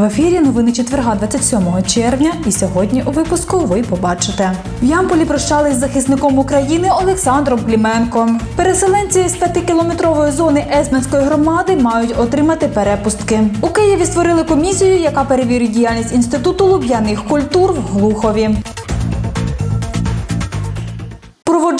В ефірі новини четверга 27 червня. І сьогодні у випуску ви побачите. В Ямполі прощались з захисником України Олександром Кліменком. Переселенці з п'ятикілометрової зони Есменської громади мають отримати перепустки. У Києві створили комісію, яка перевірить діяльність інституту луб'яних культур в Глухові.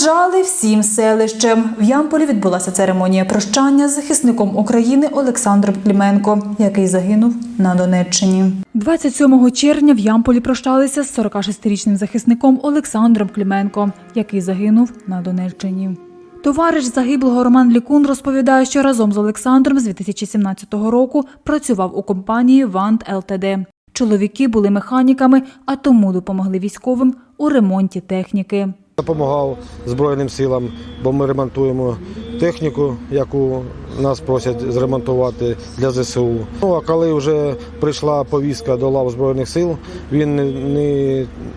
Проводжали всім селищем. В Ямполі відбулася церемонія прощання з захисником України Олександром Кліменко, який загинув на Донеччині. 27 червня в Ямполі прощалися з 46-річним захисником Олександром Кліменко, який загинув на Донеччині. Товариш загиблого Роман Лікун розповідає, що разом з Олександром з 2017 року працював у компанії Вант ЛТД. Чоловіки були механіками, а тому допомогли військовим у ремонті техніки. Допомагав Збройним силам, бо ми ремонтуємо техніку, яку нас просять зремонтувати для ЗСУ. Ну а коли вже прийшла повістка до лав Збройних сил, він не,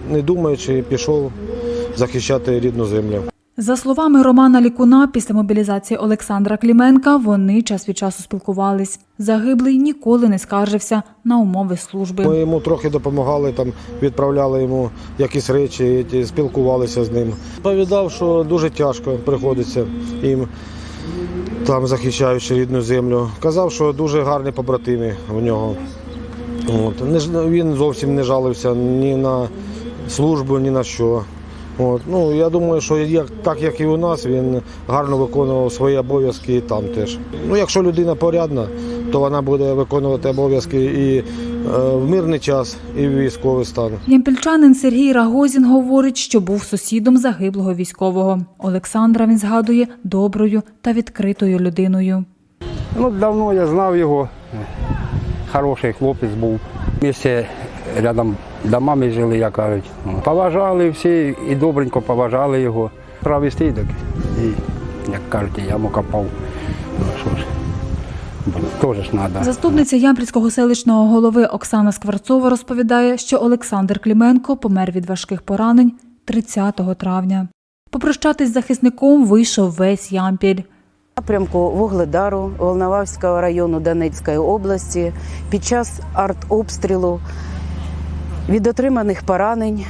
не, думаючи пішов захищати рідну землю. За словами Романа Лікуна, після мобілізації Олександра Кліменка вони час від часу спілкувались. Загиблий ніколи не скаржився на умови служби. Ми йому трохи допомагали, там відправляли йому якісь речі, спілкувалися з ним. Повідав, що дуже тяжко приходиться їм там захищаючи рідну землю. Казав, що дуже гарні побратими в нього. От. Він зовсім не жалився ні на службу, ні на що. От. Ну, я думаю, що як, так як і у нас, він гарно виконував свої обов'язки і там теж. Ну, якщо людина порядна, то вона буде виконувати обов'язки і е, в мирний час, і в військовий стан. Ямпільчанин Сергій Рагозін говорить, що був сусідом загиблого військового. Олександра він згадує доброю та відкритою людиною. Ну, давно я знав його. Хороший хлопець був. Місце рядом домами жили, як кажуть. Поважали всі і добренько поважали його. Провести так. І, як кажуть, яму копав. Ну, що ж, теж треба. Заступниця Ямпільського селищного голови Оксана Скворцова розповідає, що Олександр Кліменко помер від важких поранень 30 травня. Попрощатись з захисником вийшов весь Ямпіль. напрямку Вугледару Волноваського району Донецької області під час артобстрілу від отриманих поранень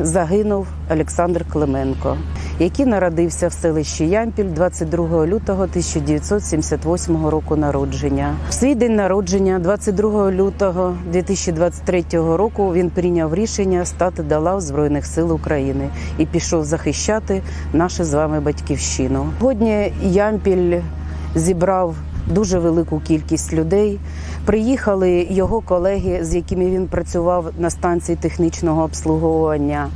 загинув Олександр Клименко, який народився в селищі Ямпіль 22 лютого 1978 року народження. В свій день народження, 22 лютого 2023 року, він прийняв рішення стати до лав Збройних сил України і пішов захищати нашу з вами батьківщину. Сьогодні Ямпіль зібрав дуже велику кількість людей. Приїхали його колеги, з якими він працював на станції технічного обслуговування.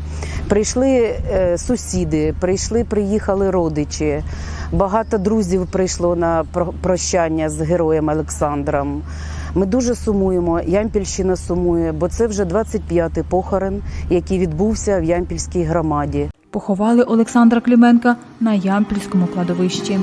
Прийшли е, сусіди, прийшли, приїхали родичі. Багато друзів прийшло на про- прощання з героєм Олександром. Ми дуже сумуємо. Ямпільщина сумує, бо це вже 25-й похорон, який відбувся в Ямпільській громаді. Поховали Олександра Кліменка на Ямпільському кладовищі.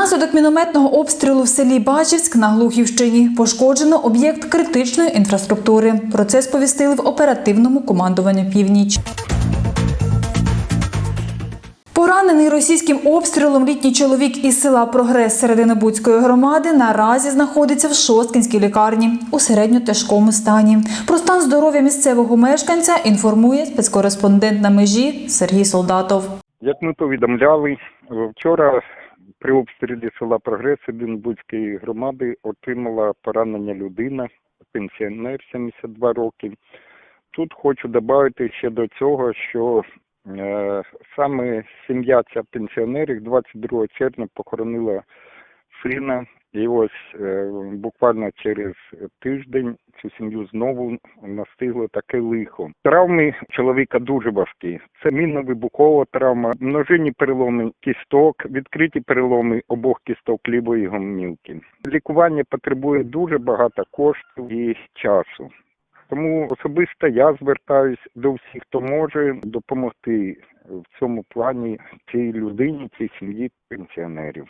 Внаслідок мінометного обстрілу в селі Бачівськ на Глухівщині пошкоджено об'єкт критичної інфраструктури. Про це сповістили в оперативному командуванні Північ. Поранений російським обстрілом літній чоловік із села Прогрес Серединобудської громади наразі знаходиться в Шосткинській лікарні у середньо-тяжкому стані. Про стан здоров'я місцевого мешканця інформує спецкореспондент на межі Сергій Солдатов. Як ми повідомляли, вчора при обстрілі села Прогрес Будської громади отримала поранення людина, пенсіонер 72 роки. Тут хочу додати ще до цього, що е, саме сім'я ця пенсіонерів 22 червня похоронила сина. І ось е, буквально через тиждень цю сім'ю знову настигло таке лихо. Травми чоловіка дуже важкі. Це мінно-вибухова травма, множинні переломи кісток, відкриті переломи обох кісток лівої гомілки. Лікування потребує дуже багато коштів і часу. Тому особисто я звертаюсь до всіх, хто може допомогти в цьому плані цій людині, цій сім'ї пенсіонерів.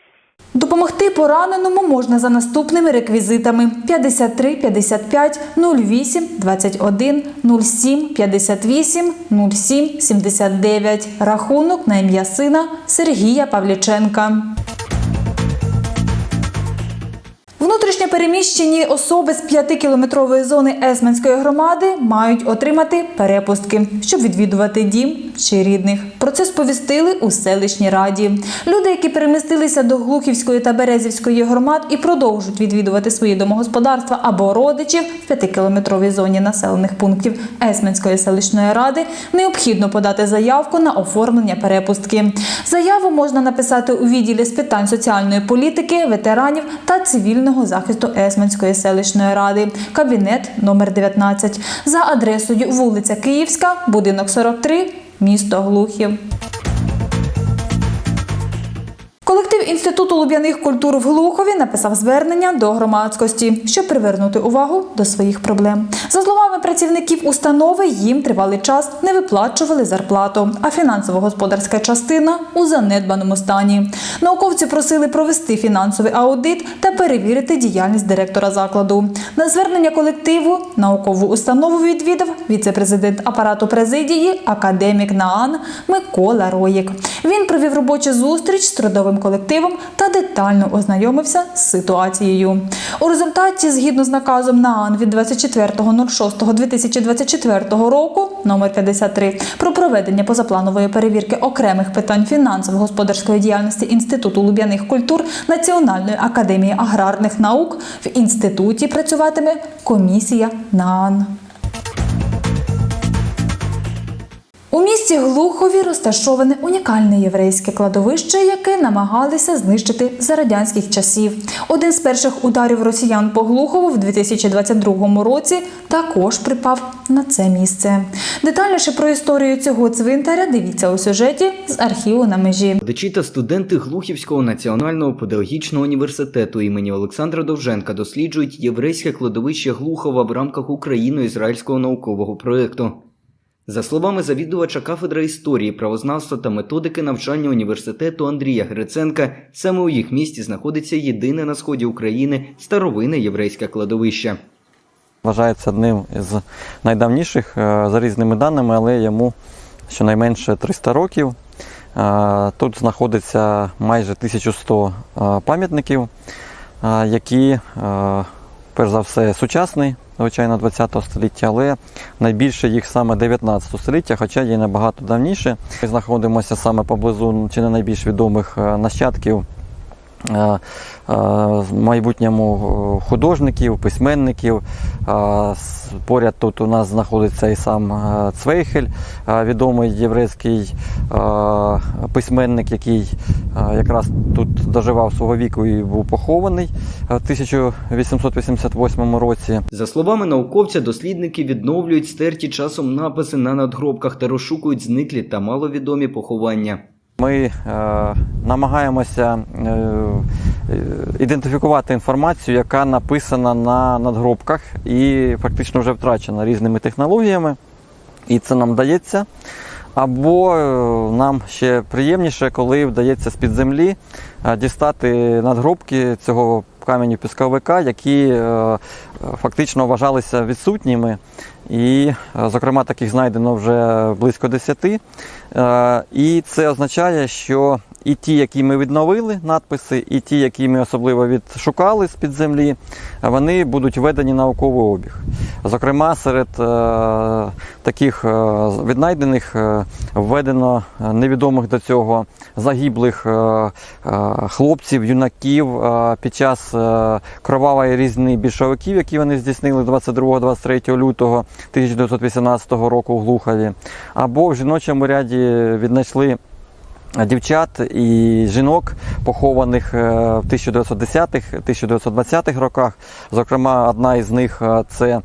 Допомогти пораненому можна за наступними реквізитами: 53 55 08 21 07 58 07 79. Рахунок на ім'я сина Сергія Павліченка. Внутрішньо переміщені особи з 5-кілометрової зони Есменської громади мають отримати перепустки, щоб відвідувати дім чи рідних. Про це сповістили у селищній раді. Люди, які перемістилися до Глухівської та Березівської громад і продовжують відвідувати свої домогосподарства або родичів в 5-кілометровій зоні населених пунктів Есменської селищної ради, необхідно подати заявку на оформлення перепустки. Заяву можна написати у відділі з питань соціальної політики, ветеранів та цивільного захисту Есменської селищної ради, кабінет номер 19 за адресою вулиця Київська, будинок 43, місто Глухів. Колектив Інституту луб'яних культур в Глухові написав звернення до громадськості, щоб привернути увагу до своїх проблем. За словами працівників установи, їм тривалий час не виплачували зарплату, а фінансово-господарська частина у занедбаному стані. Науковці просили провести фінансовий аудит та перевірити діяльність директора закладу. На звернення колективу наукову установу відвідав віце-президент апарату президії, академік НААН Микола Роїк. Він провів робочу зустріч з трудовим колективом та детально ознайомився з ситуацією. У результаті, згідно з наказом НААН від 24.06.2024 року, номер 53, про проведення позапланової перевірки окремих питань фінансово-господарської діяльності Інституту луб'яних культур Національної академії аграрних наук в інституті працюватиме комісія НААН. У місті Глухові розташоване унікальне єврейське кладовище, яке намагалися знищити за радянських часів. Один з перших ударів росіян по Глухову в 2022 році також припав на це місце. Детальніше про історію цього цвинтаря дивіться у сюжеті з архіву на межі. Викладачі та студенти Глухівського національного педагогічного університету імені Олександра Довженка досліджують єврейське кладовище Глухова в рамках україно-ізраїльського наукового проєкту. За словами завідувача кафедри історії, правознавства та методики навчання університету Андрія Гриценка, саме у їх місті знаходиться єдине на сході України старовинне єврейське кладовище. Вважається одним із найдавніших е, за різними даними, але йому щонайменше 300 років. Е, Тут знаходиться майже 1100 е, пам'ятників, які, перш за все, сучасні, звичайно, 20 століття, але найбільше їх саме 19 століття, хоча є набагато давніше. Ми знаходимося саме поблизу чи не найбільш відомих е, нащадків майбутньому е, художників, письменників. Е, Поряд тут у нас знаходиться і сам е, Цвейхель, е, відомий єврейський е, письменник, який е, якраз тут доживав свого віку і був похований е, в 1888 році. За словами науковця, дослідники відновлюють стерті часом написи на надгробках та розшукують зниклі та маловідомі поховання. Ми е, намагаємося е, е, ідентифікувати інформацію, яка написана на надгробках і фактично вже втрачена різними технологіями. І це нам вдається. Або нам ще приємніше, коли вдається з-під землі дістати надгробки цього каменю пісковика, які фактично вважалися відсутніми. І, е, зокрема, таких знайдено вже близько 10. Е, І це означає, що і ті, які ми відновили надписи, і ті, які ми особливо відшукали з-під землі, вони будуть введені науковий обіг. Зокрема, серед е, таких віднайдених введено невідомих до цього загиблих хлопців, юнаків під час кровавої різни більшовиків, які вони здійснили 22-23 лютого 1918 року в Глухові. Або в жіночому ряді віднайшли дівчат і жінок, похованих е, в 1910-1920-х роках. Зокрема, одна із них е, це.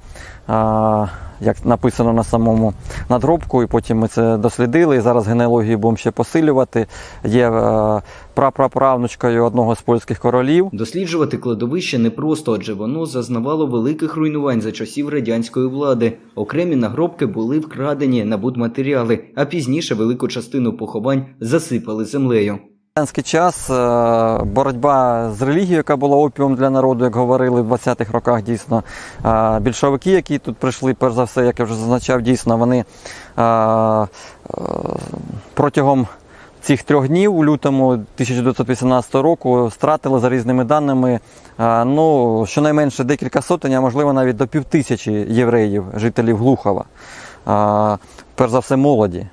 Як написано на самому надгробку, і потім ми це дослідили. І зараз генеалогію будемо ще посилювати. Є е, прапраправнучкою одного з польських королів. Досліджувати кладовище непросто, адже воно зазнавало великих руйнувань за часів радянської влади. Окремі нагробки були вкрадені на будматеріали, а пізніше велику частину поховань засипали землею. Радянський час е, боротьба з релігією, яка була опіум для народу, як говорили в 20-х роках, дійсно. Е, Більшовики, які тут прийшли, перш за все, як я вже зазначав, дійсно, вони е, протягом цих трьох днів у лютому 1918 року стратили за різними даними ну, щонайменше декілька сотень, а можливо навіть до півтисячі євреїв, жителів Глухова. Перш за все, молоді.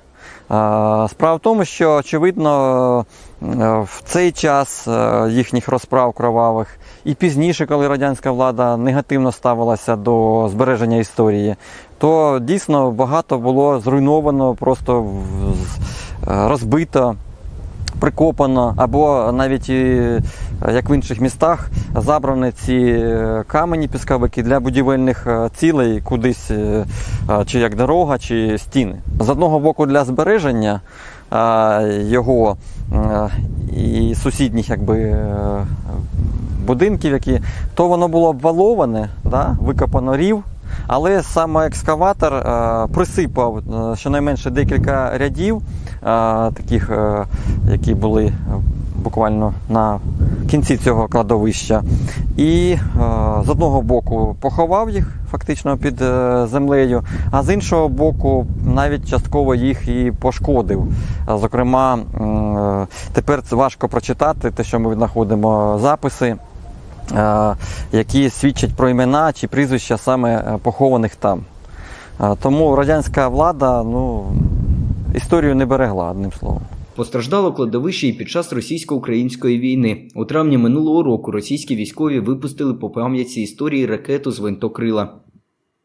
Справа в тому, що очевидно е, в цей час е, їхніх розправ кровавих і пізніше, коли радянська влада негативно ставилася до збереження історії, то дійсно багато було зруйновано, просто е, розбито. Прикопано, або навіть е, як в інших містах забрані ці е, камені пісковики для будівельних е, цілей кудись, чи як дорога, чи стіни. З одного боку, для збереження його і сусідніх якби, будинків, які, то воно було обваловане, да, викопано рів. Але саме екскаватор е, присипав е, щонайменше декілька рядів, е, таких, е, які були е, буквально на кінці цього кладовища. І е, з одного боку поховав їх фактично під е, землею, а з іншого боку, навіть частково їх і пошкодив. Зокрема, е, тепер це важко прочитати, те, що ми знаходимо записи які свідчать про імена чи прізвища саме е, похованих там. Тому радянська влада ну, історію не берегла, одним словом. Постраждало кладовище і під час російсько-української війни. У травні минулого року російські військові випустили по пам'ятці історії ракету з винтокрила.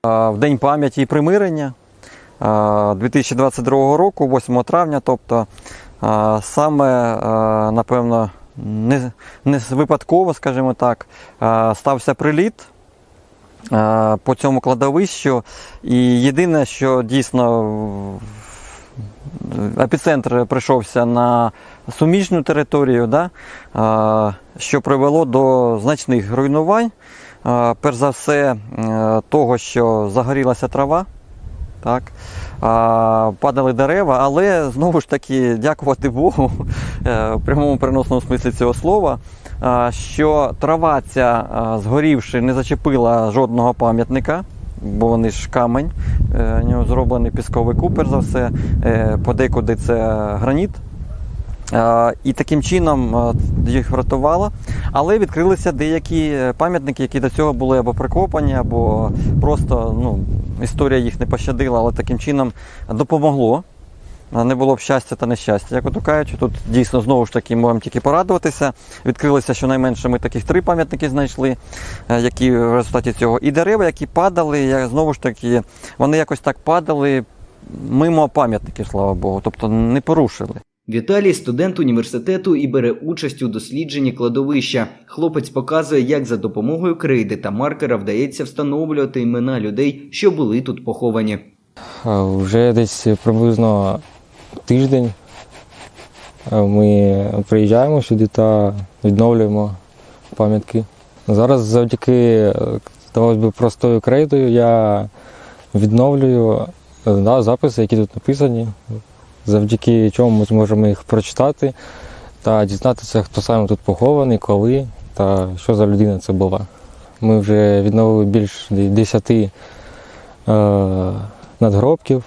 В День пам'яті і примирення е, 2022 року, 8 травня, тобто саме, напевно, не, не випадково, скажімо так, стався приліт по цьому кладовищу. І єдине, що дійсно епіцентр прийшовся на суміжну територію, да, що привело до значних руйнувань. Перш за все, того, що загорілася трава, так, падали дерева, але знову ж таки, дякувати Богу, е, в прямому переносному смислі цього слова, що трава ця, згорівши, не зачепила жодного пам'ятника. Бо вони ж камень, е, нього зроблений пісковий купер за все, е, подекуди це граніт. Е, І таким чином е, їх врятувало. Але відкрилися деякі е, пам'ятники, які до цього були або прикопані, або просто ну, історія їх не пощадила, але таким чином допомогло. Не було б щастя та нещастя. Як ото кажуть, тут дійсно знову ж таки можемо тільки порадуватися. Відкрилися щонайменше ми таких три пам'ятники знайшли, які в результаті цього. І дерева, які падали, я- знову ж таки, вони якось так падали мимо пам'ятників, слава Богу, тобто не порушили. Віталій студент університету і бере участь у дослідженні кладовища. Хлопець показує, як за допомогою крейди та маркера вдається встановлювати імена людей, що були тут поховані. Вже десь приблизно тиждень ми приїжджаємо сюди та відновлюємо пам'ятки. Зараз завдяки, здавалось би, простою крейдою я відновлюю е, да, записи, які тут написані, завдяки чому ми зможемо їх прочитати та дізнатися, хто саме тут похований, коли та що за людина це була. Ми вже відновили більш 10 е, надгробків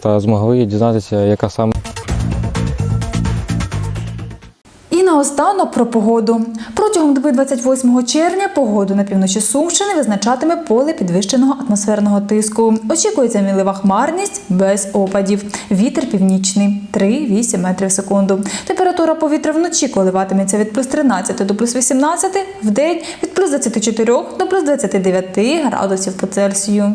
та змогли дізнатися, яка саме. Наостанок про погоду. Протягом доби 28 червня погоду на півночі Сумщини визначатиме поле підвищеного атмосферного тиску. Очікується мінлива хмарність без опадів. Вітер північний 3-8 метрів в секунду. Температура повітря вночі коливатиметься від плюс 13 до плюс 18, в день від плюс 24 до плюс 29 градусів по Цельсію.